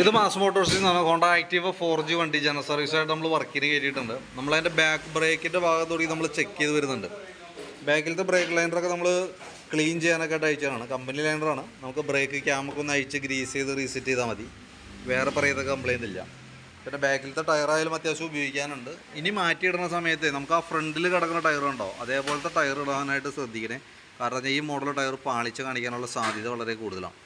ഇത് മാസ് മോട്ടോഴ്സിൽ നിന്നാണ് Honda active four G വണ്ടി ജന സർവീസായിട്ട് നമ്മൾ വർക്കിന് കയറ്റിയിട്ടുണ്ട് നമ്മളതിന്റെ ബാക്ക് ബ്രേക്കിന്റെ ഭാഗത്തോടെ നമ്മൾ ചെക്ക് ചെയ്ത് വരുന്നുണ്ട്. ബാക്കിലത്തെ ബ്രേക്ക് ലൈനറൊക്കെ നമ്മൾ ക്ലീൻ ചെയ്യാനൊക്കെ ആയിട്ട് അയച്ചതാണ്. കമ്പനി ലൈനറാണ് നമുക്ക് ബ്രേക്ക് ക്യാമൊക്കെ ഒന്ന് അയച്ച് ഗ്രീസ് ചെയ്ത് റീസെറ്റ് ചെയ്താൽ മതി. വേറെ പറയുന്ന കംപ്ലൈന്റ് ഇല്ല. പിന്നെ ബാക്കിലത്തെ ടയറായാലും അത്യാവശ്യം ഉപയോഗിക്കാനുണ്ട്. ഇനി മാറ്റിയിടുന്ന സമയത്ത് നമുക്ക് ആ ഫ്രണ്ടിൽ കിടക്കുന്ന ടയർ ഉണ്ടോ? അതേപോലത്തെ ടയർ ഇടാനായിട്ട് ശ്രദ്ധിക്കണേ. കാരണം ഈ മോഡൽ ടയർ പാളിച്ച് കാണിക്കാനുള്ള സാധ്യത വളരെ കൂടുതലാണ്.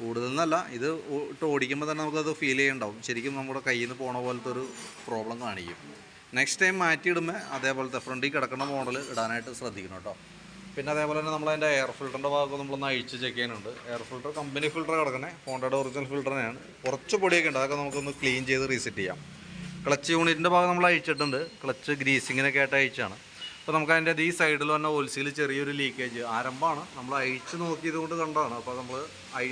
കൂടുതൽ എന്നല്ല ഇത് ഇട്ട് ഓടിക്കുമ്പോൾ തന്നെ നമുക്കത് ഫീൽ ചെയ്യുന്നുണ്ടാവും ശരിക്കും നമ്മുടെ കയ്യിൽ നിന്ന് പോണ പോലത്തെ ഒരു പ്രോബ്ലം കാണിക്കും. നെക്സ്റ്റ് ടൈം മാറ്റിയിടുമ്പോൾ അതേപോലത്തെ ഫ്രണ്ടിൽ കിടക്കുന്ന മോഡൽ ഇടാനായിട്ട് ശ്രദ്ധിക്കണം കേട്ടോ. പിന്നെ അതേപോലെ തന്നെ നമ്മളതിന്റെ എയർ ഫിൽറ്ററിന്റെ ഭാഗം നമ്മളൊന്ന് അഴിച്ച് ചെക്ക് ചെയ്യാനുണ്ട്. എയർ ഫിൽറ്റർ കമ്പനി ഫിൽറ്റർ കിടക്കണേ. ഹോണ്ടയുടെ ഒറിജിനൽ ഫിൽറ്റർ തന്നെയാണ്. കുറച്ച് പൊടിയൊക്കെ ഉണ്ട് അതൊക്കെ നമുക്കൊന്ന് ക്ലീൻ ചെയ്ത് റീസെറ്റ് ചെയ്യാം. ക്ലച്ച് യൂണിറ്റിന്റെ ഭാഗം നമ്മൾ അഴിച്ചിട്ടുണ്ട്. ക്ലച്ച് ഗ്രീസിങ്ങിനൊക്കെ ആയിട്ട് അഴിച്ചാണ്. അപ്പോൾ നമുക്ക് അതിന്റെ ഈ സൈഡിൽ തന്നെ ഓൽസിയിൽ ചെറിയൊരു ലീക്കേജ് ആരംഭമാണ്. നമ്മൾ അഴിച്ച് നോക്കിയത് കൊണ്ട് കണ്ടതാണ്. അപ്പോൾ നമ്മൾ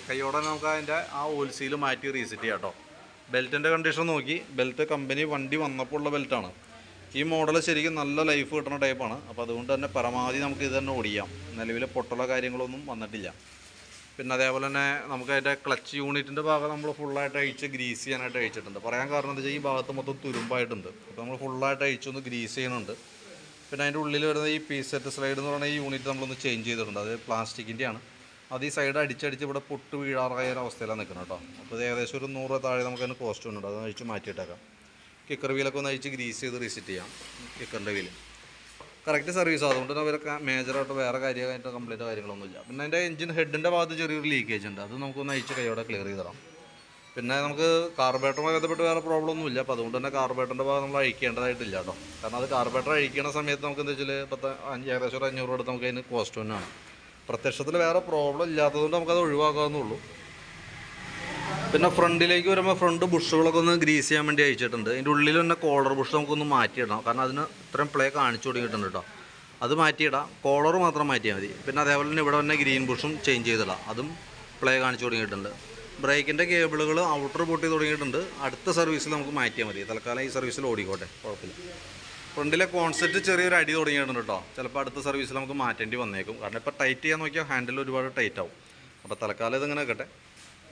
കൈയോടെ നമുക്ക് അതിന്റെ ആ ഓൽസിയിൽ മാറ്റി റീസെറ്റ് ചെയ്യാം കേട്ടോ ബെൽറ്റിന്റെ കണ്ടീഷൻ നോക്കി. ബെൽറ്റ് കമ്പനി വണ്ടി വന്നപ്പോൾ ഉള്ള ബെൽറ്റാണ് ഈ മോഡൽ ശരിക്കും നല്ല ലൈഫ് കിട്ടുന്ന ടൈപ്പാണ് അപ്പോൾ അതുകൊണ്ട് തന്നെ പരമാവധി നമുക്ക് ഇത് തന്നെ ഓടിക്കാം. നിലവിൽ പൊട്ടുള്ള കാര്യങ്ങളൊന്നും വന്നിട്ടില്ല. പിന്നെ അതേപോലെ തന്നെ നമുക്ക് അതിന്റെ ക്ലച്ച് യൂണിറ്റിന്റെ ഭാഗം നമ്മൾ ഫുള്ളായിട്ട് അഴിച്ച് ഗ്രീസ് ചെയ്യാനായിട്ട് അഴിച്ചിട്ടുണ്ട്. പറയാൻ കാരണം എന്താ വെച്ചാൽ ഈ ഭാഗത്ത് മൊത്തം തുരുമ്പായിട്ടുണ്ട്. അപ്പോൾ നമ്മൾ ഫുള്ളായിട്ട് അഴിച്ചൊന്ന് ഗ്രീസ് ചെയ്യുന്നുണ്ട്. പിന്നെ അതിന്റെ ഉള്ളിൽ വരുന്ന ഈ പീസ് സെറ്റ് സ്ലൈഡ് എന്ന് പറയുന്ന ഈ യൂണിറ്റ് നമ്മളൊന്ന് ചേഞ്ച് ചെയ്തിട്ടുണ്ട്. അത് പ്ലാസ്റ്റിക്കിന്റെയാണ്. അത് ഈ സൈഡ് അടിച്ചടിച്ച് ഇവിടെ പൊട്ട് വീഴാറായ ഒരു അവസ്ഥയിലാണ് നിൽക്കുന്നത് കേട്ടോ. അപ്പോൾ ഇത് ഏകദേശം ഒരു നൂറ് താഴെ നമുക്ക് അതിന് കോസ്റ്റ് ഉണ്ട് അത് അഴിച്ച് മാറ്റിയിട്ടേക്കാം. കിക്കർ വീലൊക്കെ ഒന്ന് അഴിച്ച് ഗ്രീസ് ചെയ്ത് റീസെറ്റ് ചെയ്യാം. കിക്കറിന്റെ വീൽ കറക്റ്റ് സർവീസ് അതുകൊണ്ട് തന്നെ അവരൊക്കെ മേജറായിട്ട് വേറെ കാര്യമായിട്ട് കംപ്ലീറ്റ് കാര്യങ്ങളൊന്നുമില്ല. പിന്നെ അതിന്റെ എഞ്ചിൻ ഹെഡിന്റെ ഭാഗത്ത് ചെറിയൊരു ലീക്കേജ് ഉണ്ട്. അത് നമുക്കൊന്ന് അഴിച്ച് കൈയോടെ ക്ലിയർ ചെയ്ത് തരാം. പിന്നെ നമുക്ക് കാർബേറ്ററുമായി ബന്ധപ്പെട്ട് വേറെ പ്രോബ്ലം ഒന്നും ഇല്ല അപ്പോൾ അതുകൊണ്ട് തന്നെ കാർബേറ്ററിന്റെ ഭാഗം നമ്മൾ അഴിക്കേണ്ടതായിട്ടില്ല കേട്ടോ. കാരണം അത് കാർബേറ്റർ അഴിക്കുന്ന സമയത്ത് നമുക്ക് എന്താ വെച്ചാൽ പത്ത് ഏകദേശം ഒരു അഞ്ഞൂറ് എടുത്ത് നമുക്ക് അതിന് കോസ്റ്റ് തന്നെയാണ്. പ്രത്യക്ഷത്തിൽ വേറെ പ്രോബ്ലം ഇല്ലാത്തതുകൊണ്ട് നമുക്കത് ഒഴിവാക്കാവുന്നുള്ളൂ പിന്നെ ഫ്രണ്ടിലേക്ക് വരുമ്പോൾ ഫ്രണ്ട് ബുഷുകളൊക്കെ ഒന്ന് ഗ്രീസ് ചെയ്യാൻ വേണ്ടി അയച്ചിട്ടുണ്ട് അതിന്റെ ഉള്ളിൽ തന്നെ കോളർ ബുഷ് നമുക്കൊന്ന് മാറ്റിയിടണം. കാരണം അതിന് ഇത്രയും പ്ലേ കാണിച്ചു തുടങ്ങിയിട്ടുണ്ട് കേട്ടോ. അത് മാറ്റിയിടാം. കോളർ മാത്രം മാറ്റിയാൽ മതി. പിന്നെ അതേപോലെ തന്നെ ഇവിടെ തന്നെ ഗ്രീൻ ബുഷും ചേഞ്ച് ചെയ്തിടാം. അതും പ്ലേ കാണിച്ചു തുടങ്ങിയിട്ടുണ്ട് ബ്രേക്കിന്റെ കേബിളുകൾ ഔട്ടർ പൊട്ടി തുടങ്ങിയിട്ടുണ്ട്. അടുത്ത സർവീസിൽ നമുക്ക് മാറ്റിയാൽ മതി. തൽക്കാലം ഈ സർവീസിൽ ഓടിക്കോട്ടെ. കുഴപ്പമില്ല. ഫ്രണ്ടിലെ കോൺസെപ്റ്റ് ചെറിയൊരു അടി തുടങ്ങിയിട്ടുണ്ട് കേട്ടോ ചിലപ്പോൾ അടുത്ത സർവീസിൽ നമുക്ക് മാറ്റേണ്ടി വന്നേക്കും. കാരണം ഇപ്പോൾ ടൈറ്റ് ചെയ്യാൻ നോക്കിയാൽ ഹാൻഡിൽ ഒരുപാട് ടൈറ്റ് ആവും. അപ്പോൾ തൽക്കാലം ഇതിങ്ങനെ കിട്ടെ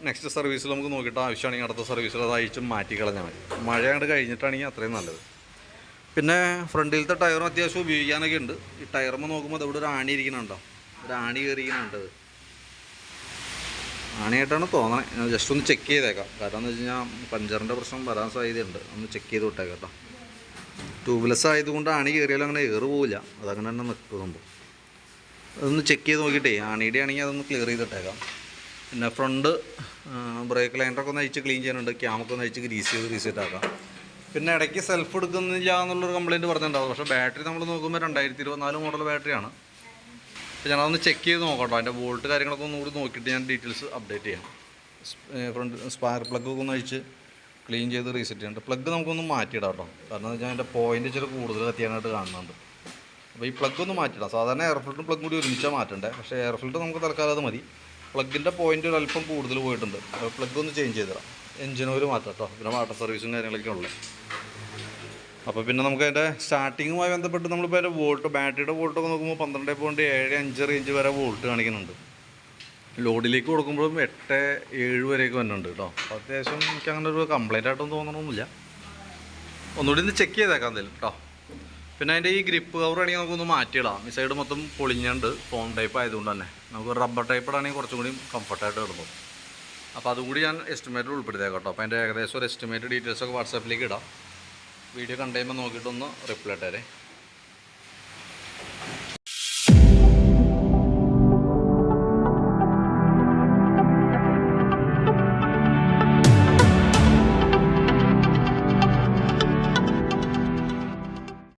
നെക്സ്റ്റ് സർവീസിൽ നമുക്ക് നോക്കിയിട്ട് ആവശ്യമാണെങ്കിൽ അടുത്ത സർവീസിൽ അത് അയച്ചും മാറ്റി കളഞ്ഞാൽ മതി. മഴ കഴിഞ്ഞിട്ടാണെങ്കിൽ അത്രയും നല്ലത്. പിന്നെ ഫ്രണ്ടിലത്തെ ടയറും അത്യാവശ്യം ഉപയോഗിക്കാനൊക്കെ ഉണ്ട്. ഈ ടയറുമ്പോൾ നോക്കുമ്പോൾ ഇവിടെ ഒരു ആണി ഇരിക്കുന്നുണ്ടോ? ഒരു ആണി കയറിയിരിക്കുന്നുണ്ട്. ഇത്. ആണിയായിട്ടാണ് തോന്നണേ. ഞാൻ ജസ്റ്റ് ഒന്ന് ചെക്ക് ചെയ്തേക്കാം. കാരണം എന്ന് വെച്ച് കഴിഞ്ഞാൽ പഞ്ചറിന്റെ പ്രശ്നം വരാൻ സാധ്യതയുണ്ട്. ഒന്ന് ചെക്ക് ചെയ്ത് വിട്ടേക്കാം കേട്ടോ. ട്യൂബ്ലെസ് ആയതുകൊണ്ട് ആണി കയറിയാലും അങ്ങനെ ഏറ് പോവില്ല. അതങ്ങനെ തന്നെ നിൽക്കും സംഭവം അതൊന്ന് ചെക്ക് ചെയ്ത് നോക്കിയിട്ടേ ആണിയുടെ ആണെങ്കിൽ അതൊന്ന് ക്ലിയർ ചെയ്തിട്ടേക്കാം. പിന്നെ ഫ്രണ്ട് ബ്രേക്ക് ലൈനറൊക്കെ ഒന്ന് അയച്ച് ക്ലീൻ ചെയ്യാനുണ്ട്. ക്യാമൊക്കെ ഒന്ന് അയച്ച് ഗ്രീസ് ചെയ്ത് റീസെറ്റ് ആക്കാം പിന്നെ ഇടയ്ക്ക് സെൽഫ് എടുക്കുന്നില്ല എന്നുള്ളൊരു കംപ്ലയിന്റ് പറഞ്ഞിട്ടുണ്ടാവും. പക്ഷേ ബാറ്ററി നമ്മൾ നോക്കുമ്പോൾ രണ്ടായിരത്തി ഇരുപത്തിനാല് മോഡൽ ബാറ്ററിയാണ് അപ്പോൾ ഞാനതൊന്ന് ചെക്ക് ചെയ്ത് നോക്കട്ടോ. അതിന്റെ വോൾട്ട് കാര്യങ്ങളൊക്കെ ഒന്നുകൂടി നോക്കിയിട്ട് ഞാൻ ഡീറ്റെയിൽസ് അപ്ഡേറ്റ് ചെയ്യാം. ഫ്രണ്ട് സ്പാർ പ്ലഗ് ഒക്കെ ഒന്ന് അഴിച്ച് ക്ലീൻ ചെയ്ത് റീസെറ്റ് ചെയ്യണം പ്ലഗ് നമുക്കൊന്ന് മാറ്റിയിടാം കേട്ടോ. കാരണം വെച്ചാൽ അതിന്റെ പോയിന്റ് ഇച്ചിരി കൂടുതൽ കത്തിയാനായിട്ട് കാണുന്നുണ്ട്. അപ്പോൾ ഈ പ്ലഗ് ഒന്ന് മാറ്റിയിടാം. സാധാരണ എയർ ഫിൽറ്ററും പ്ലഗ് കൂടി ഒരുമിച്ചാൽ മാറ്റണ്ടേ. പക്ഷേ എയർ ഫിൽറ്റർ നമുക്ക് തൽക്കാലം അത് മതി. പ്ലഗിന്റെ പോയിന്റ് ഒരു അല്പം കൂടുതൽ പോയിട്ടുണ്ട്. പ്ലഗ് ഒന്ന് ചേഞ്ച് ചെയ്ത് തരാം എഞ്ചിൻ ഓയിൽ മാറ്റാം കേട്ടോ. പിന്നെ വാട്ടർ സർവീസും കാര്യങ്ങളൊക്കെ ഉള്ളത് അപ്പോൾ പിന്നെ നമുക്ക് അതിന്റെ സ്റ്റാർട്ടിങ്ങുമായി ബന്ധപ്പെട്ട് നമ്മളിപ്പോൾ അതിന്റെ വോൾട്ട് ബാറ്ററിയുടെ വോൾട്ടൊക്കെ നോക്കുമ്പോൾ പന്ത്രണ്ട് പോയിന്റ് ഏഴ് അഞ്ച് റേഞ്ച് വരെ വോൾട്ട് കാണിക്കുന്നുണ്ട്. ലോഡിലേക്ക് കൊടുക്കുമ്പോഴും എട്ട് ഏഴ് വരെയൊക്കെ വരുന്നുണ്ട് കേട്ടോ അപ്പോൾ അത്യാവശ്യം എനിക്ക് അങ്ങനെ ഒരു കംപ്ലൈന്റ് ആയിട്ടൊന്നും തോന്നണമൊന്നുമില്ല ഒന്നുകൂടി ഒന്ന് ചെക്ക് ചെയ്തേക്കാം എന്തായാലും കേട്ടോ പിന്നെ അതിന്റെ ഈ ഗ്രിപ്പ് കവർ ആണെങ്കിൽ നമുക്കൊന്ന് മാറ്റിയിടാം. ഈ സൈഡ് മൊത്തം പൊളിഞ്ഞുണ്ട്. ഫോം ടൈപ്പ് ആയതുകൊണ്ട് തന്നെ. നമുക്ക് റബ്ബർ ടൈപ്പ് ആണെങ്കിൽ കുറച്ചും കൂടി കംഫർട്ടായിട്ട് കിടന്നു. അപ്പോൾ അതുകൂടി ഞാൻ എസ്റ്റിമേറ്റിൽ ഉൾപ്പെടുത്തിയേക്കാം കേട്ടോ അപ്പോൾ അതിന്റെ ഏകദേശം ഒരു എസ്റ്റിമേറ്റ് ഡീറ്റെയിൽസ് ഒക്കെ വാട്സാപ്പിലേക്ക് ഇടാം. വീഡിയോ കണ്ടുകഴിയുമ്പോൾ നോക്കിയിട്ടൊന്ന് റിപ്ലൈ ഇട്ടേരെ.